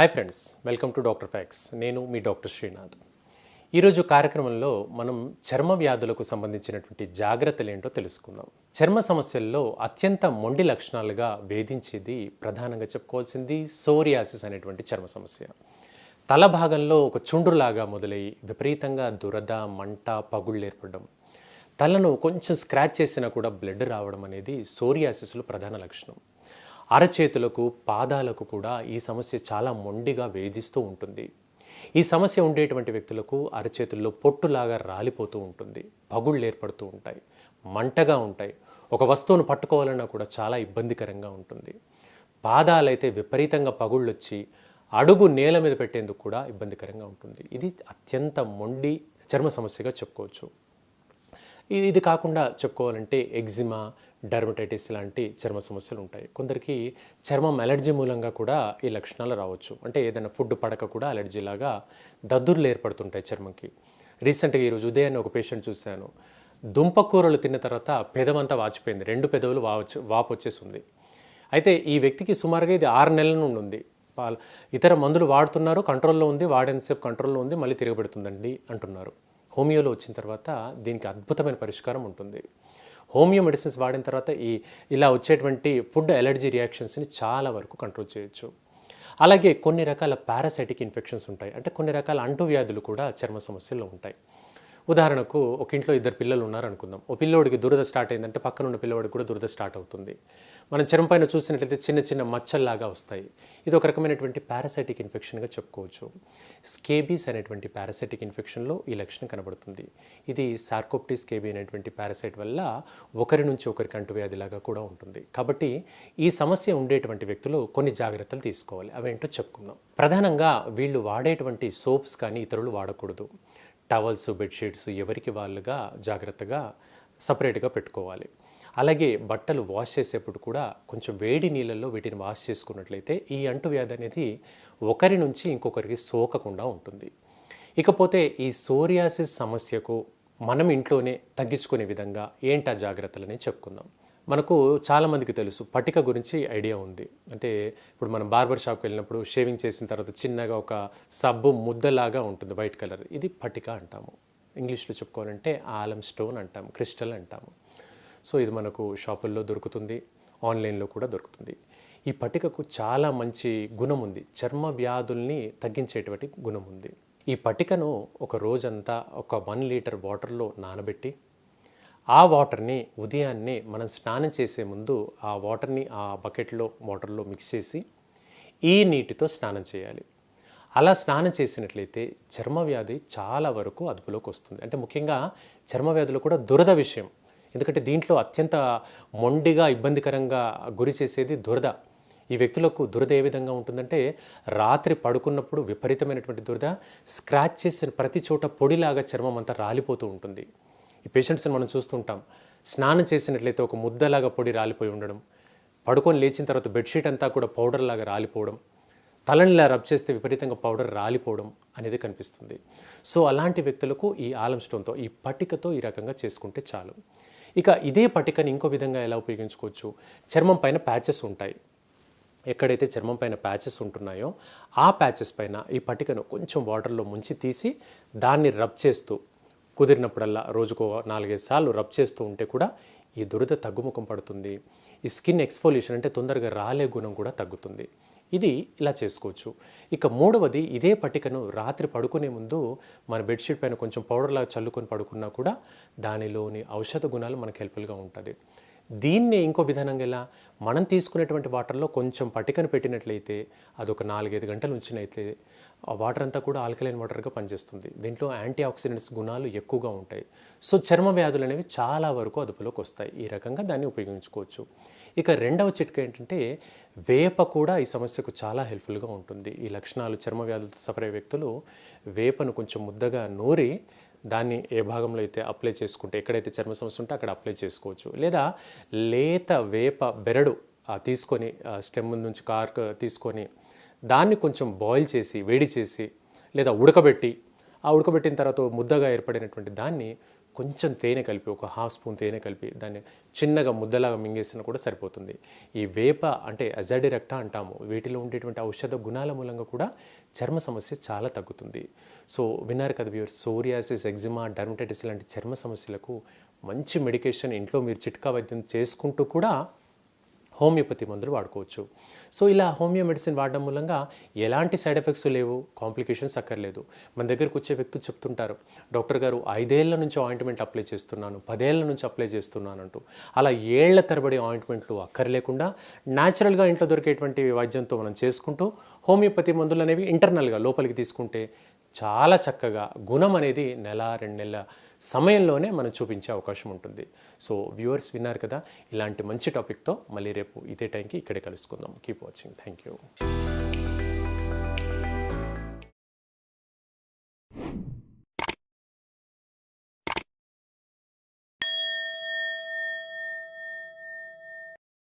Hi friends welcome to doctor facts నేను మీ doctor Srinath ఈరోజు కార్యక్రమంలో మనం చర్మ వ్యాధులకు సంబంధించినటువంటి జాగ్రత్తలు ఏంటో తెలుసుకుందాం. చర్మ సమస్యల్లో అత్యంత మొండి లక్షణాలుగా వేధించేది ప్రధానంగా చెప్పుకోవాల్సింది సోరియాసిస్ అనేటువంటి చర్మ సమస్య. తల భాగంలో ఒక చుండ్రులాగా మొదలై విపరీతంగా దురద మంట పగుళ్ళు ఏర్పడడం. తలను కొంచెం స్క్రాచ్ చేసినా కూడా బ్లడ్ రావడం అనేది సోరియాసిస్లో ప్రధాన లక్షణం. అరచేతులకు పాదాలకు కూడా ఈ సమస్య చాలా మొండిగా వేధిస్తూ ఉంటుంది. ఈ సమస్య ఉండేటువంటి వ్యక్తులకు అరచేతుల్లో పొట్టులాగా రాలిపోతూ ఉంటుంది. పగుళ్ళు ఏర్పడుతూ ఉంటాయి. మంటగా ఉంటాయి. ఒక వస్తువును పట్టుకోవాలన్నా కూడా చాలా ఇబ్బందికరంగా ఉంటుంది. పాదాలైతే విపరీతంగా పగుళ్ళు వచ్చి అడుగు నేల మీద పెట్టేందుకు కూడా ఇబ్బందికరంగా ఉంటుంది. ఇది అత్యంత మొండి చర్మ సమస్యగా చెప్పుకోవచ్చు. ఇది ఇది కాకుండా చెప్పుకోవాలంటే ఎగ్జిమా డర్మటైటిస్ లాంటి చర్మ సమస్యలు ఉంటాయి. కొందరికి చర్మం అలర్జీ మూలంగా కూడా ఈ లక్షణాలు రావచ్చు. అంటే ఏదైనా ఫుడ్ పడక కూడా అలర్జీ లాగా దద్దుర్లు ఏర్పడుతుంటాయి చర్మంకి. రీసెంట్గా ఈరోజు ఉదయాన్నే ఒక పేషెంట్ చూశాను. దుంపకూరలు తిన్న తర్వాత పెదవంతా వాచిపోయింది. రెండు పెదవులు వావచ్చు వాపు వచ్చేసింది అయితే ఈ వ్యక్తికి సుమారుగా ఇది ఆరు నెలల నుండి ఉంది. ఇతర మందులు వాడుతున్నారు కంట్రోల్లో ఉంది వాడేంతసేపు కంట్రోల్లో ఉంది మళ్ళీ తిరగబెడుతుందండి అంటున్నారు. హోమియోలో వచ్చిన తర్వాత దీనికి అద్భుతమైన పరిష్కారం ఉంటుంది. హోమియో మెడిసిన్స్ వాడిన తర్వాత ఈ ఇలా వచ్చేటువంటి ఫుడ్ ఎలర్జీ రియాక్షన్స్ని చాలా వరకు కంట్రోల్ చేయొచ్చు. అలాగే కొన్ని రకాల పారాసైటిక్ ఇన్ఫెక్షన్స్ ఉంటాయి. అంటే కొన్ని రకాల అంటువ్యాధులు కూడా చర్మ సమస్యల్లో ఉంటాయి. ఉదాహరణకు ఒక ఇంట్లో ఇద్దరు పిల్లలు ఉన్నారు అనుకుందాం ఓ పిల్లోడికి దురద స్టార్ట్ అయిందంటే పక్కన ఉన్న పిల్లవాడికి కూడా దురద స్టార్ట్ అవుతుంది. మనం చర్మం పైన చూసినట్లయితే చిన్న చిన్న మచ్చల్లాగా వస్తాయి. ఇది ఒక రకమైనటువంటి పారాసైటిక్ ఇన్ఫెక్షన్గా చెప్పుకోవచ్చు. స్కేబీస్ అనేటువంటి పారాసైటిక్ ఇన్ఫెక్షన్లో ఈ లక్షణం కనబడుతుంది. ఇది సార్కోప్టీ స్కేబీ అనేటువంటి పారాసైట్ వల్ల ఒకరి నుంచి ఒకరికి అంటువ్యాధిలాగా కూడా ఉంటుంది. కాబట్టి ఈ సమస్య ఉండేటువంటి వ్యక్తులు కొన్ని జాగ్రత్తలు తీసుకోవాలి. అవేంటో చెప్పుకుందాం. ప్రధానంగా వీళ్ళు వాడేటువంటి సోప్స్ కానీ ఇతరులు వాడకూడదు. టవల్స్ బెడ్షీట్స్ ఎవరికి వాళ్ళుగా జాగ్రత్తగా సపరేట్గా పెట్టుకోవాలి. అలాగే బట్టలు వాష్ చేసేప్పుడు కూడా కొంచెం వేడి నీళ్ళల్లో వీటిని వాష్ చేసుకున్నట్లయితే ఈ అంటువ్యాధి అనేది ఒకరి నుంచి ఇంకొకరికి సోకకుండా ఉంటుంది. ఇకపోతే ఈ సోరియాసిస్ సమస్యకు మనం ఇంట్లోనే తగ్గించుకునే విధంగా ఏంటా జాగ్రత్తలని చెప్పుకుందాం. మనకు చాలామందికి తెలుసు. పటిక గురించి ఐడియా ఉంది. అంటే ఇప్పుడు మనం బార్బర్ షాప్కి వెళ్ళినప్పుడు షేవింగ్ చేసిన తర్వాత చిన్నగా ఒక సబ్బు ముద్దలాగా ఉంటుంది వైట్ కలర్. ఇది పటిక అంటాము. ఇంగ్లీష్లో చెప్పుకోవాలంటే ఆలం స్టోన్ అంటాము క్రిస్టల్ అంటాము. సో ఇది మనకు షాపుల్లో దొరుకుతుంది ఆన్లైన్లో కూడా దొరుకుతుంది. ఈ పటికకు చాలా మంచి గుణం ఉంది. చర్మ వ్యాధుల్ని తగ్గించేటువంటి గుణం ఉంది. ఈ పటికను ఒక రోజంతా ఒక వన్ లీటర్ వాటర్లో నానబెట్టి ఆ వాటర్ని ఉదయాన్నే మనం స్నానం చేసే ముందు ఆ వాటర్ని ఆ బకెట్లో వాటర్లో మిక్స్ చేసి ఈ నీటితో స్నానం చేయాలి. అలా స్నానం చేసినట్లయితే చర్మ వ్యాధి చాలా వరకు అదుపులోకి వస్తుంది. అంటే ముఖ్యంగా చర్మ వ్యాధులు కూడా దురద విషయం. ఎందుకంటే దీంట్లో అత్యంత మొండిగా ఇబ్బందికరంగా గురి చేసేది దురద. ఈ వ్యక్తులకు దురద ఏ విధంగా ఉంటుందంటే రాత్రి పడుకున్నప్పుడు విపరీతమైనటువంటి దురద స్క్రాచ్ చేసిన ప్రతి చోట పొడిలాగా చర్మం అంతా రాలిపోతూ ఉంటుంది. ఈ పేషెంట్స్ని మనం చూస్తుంటాం. స్నానం చేసినట్లయితే ఒక ముద్దలాగా పొడి రాలిపోయి ఉండడం పడుకొని లేచిన తర్వాత బెడ్షీట్ అంతా కూడా పౌడర్ లాగా రాలిపోవడం తలని ఇలా రబ్ చేస్తే విపరీతంగా పౌడర్ రాలిపోవడం అనేది కనిపిస్తుంది. సో అలాంటి వ్యక్తులకు ఈ ఆలం స్టోన్తో ఈ పట్టికతో ఈ రకంగా చేసుకుంటే చాలు. ఇక ఇదే పట్టికని ఇంకో విధంగా ఎలా ఉపయోగించుకోవచ్చు? చర్మం పైన ప్యాచెస్ ఉంటాయి. ఎక్కడైతే చర్మం పైన ప్యాచెస్ ఉంటున్నాయో ఆ ప్యాచెస్ పైన ఈ పట్టికను కొంచెం వాటర్లో ముంచి తీసి దాన్ని రబ్ చేస్తూ కుదిరినప్పుడల్లా రోజుకో నాలుగైదు సార్లు రబ్ చేస్తూ ఉంటే కూడా ఈ దురద తగ్గుముఖం పడుతుంది. ఈ స్కిన్ ఎక్స్పోల్యూషన్ అంటే తొందరగా రాలే గుణం కూడా తగ్గుతుంది. ఇది ఇలా చేసుకోవచ్చు. ఇక మూడవది ఇదే పట్టికను రాత్రి పడుకునే ముందు మన బెడ్షీట్ పైన కొంచెం పౌడర్లా చల్లుకొని పడుకున్నా కూడా దానిలోని ఔషధ గుణాలు మనకు హెల్ప్ఫుల్గా ఉంటుంది. దీన్ని ఇంకో విధానంగా ఎలా? మనం తీసుకునేటువంటి వాటర్లో కొంచెం పటికను పెట్టినట్లయితే అది ఒక నాలుగైదు గంటలు ఉంచినట్లయితే ఆ వాటర్ అంతా కూడా ఆల్కలైన్ వాటర్గా పనిచేస్తుంది. దీంట్లో యాంటీ ఆక్సిడెంట్స్ గుణాలు ఎక్కువగా ఉంటాయి. సో చర్మ వ్యాధులు అనేవి చాలా వరకు అదుపులోకి వస్తాయి. ఈ రకంగా దాన్ని ఉపయోగించుకోవచ్చు. ఇక రెండవ చిట్కా ఏంటంటే వేప కూడా ఈ సమస్యకు చాలా హెల్ప్ఫుల్గా ఉంటుంది. ఈ లక్షణాలు చర్మ వ్యాధులతో సఫర్ అయ్యే వ్యక్తులు వేపను కొంచెం ముద్దగా నూరి దాన్ని ఏ భాగంలో అయితే అప్లై చేసుకుంటే ఎక్కడైతే చర్మ సమస్య ఉంటే అక్కడ అప్లై చేసుకోవచ్చు. లేదా లేత వేప బెరడు తీసుకొని స్టెమ్ నుంచి కార్క్ తీసుకొని దాన్ని కొంచెం బాయిల్ చేసి వేడి చేసి లేదా ఉడకబెట్టి ఆ ఉడకబెట్టిన తర్వాత ముద్దగా ఏర్పడినటువంటి దాన్ని కొంచెం తేనె కలిపి ఒక హాఫ్ స్పూన్ తేనె కలిపి దాన్ని చిన్నగా ముద్దలాగా మింగేసినా కూడా సరిపోతుంది. ఈ వేప అంటే అజాడిరెక్టా అంటాము. వీటిలో ఉండేటువంటి ఔషధ గుణాల మూలంగా కూడా చర్మ సమస్య చాలా తగ్గుతుంది. సో విన్నారు కదా వ్యూర్ సోరియాసిస్ ఎగ్జిమా డర్మటైటిస్ లాంటి చర్మ సమస్యలకు మంచి మెడికేషన్ ఇంట్లో మీరు చిట్కా వైద్యం చేసుకుంటూ కూడా హోమియోపతి మందులు వాడుకోవచ్చు. సో ఇలా హోమియో మెడిసిన్ వాడడం మూలంగా ఎలాంటి సైడ్ ఎఫెక్ట్స్ లేవు కాంప్లికేషన్స్ అక్కర్లేదు. మన దగ్గరకు వచ్చే వ్యక్తులు చెప్తుంటారు డాక్టర్ గారు ఐదేళ్ళ నుంచి ఆయింట్మెంట్ అప్లై చేస్తున్నాను పదేళ్ళ నుంచి అప్లై చేస్తున్నాను అంటూ అలా ఏళ్ళ తరబడి ఆయింట్మెంట్లు అక్కర్లేకుండా న్యాచురల్గా ఇంట్లో దొరికేటువంటి వైద్యంతో మనం చేసుకుంటూ హోమియోపతి మందులు అనేవి ఇంటర్నల్గా లోపలికి తీసుకుంటే చాలా చక్కగా గుణం అనేది నెల రెండు నెలల సమయంలోనే మనం చూపించే అవకాశం ఉంటుంది. సో వ్యూవర్స్ విన్నారు కదా ఇలాంటి మంచి టాపిక్తో మళ్ళీ రేపు ఇదే టైంకి ఇక్కడే కలుసుకుందాం. Keep watching thank you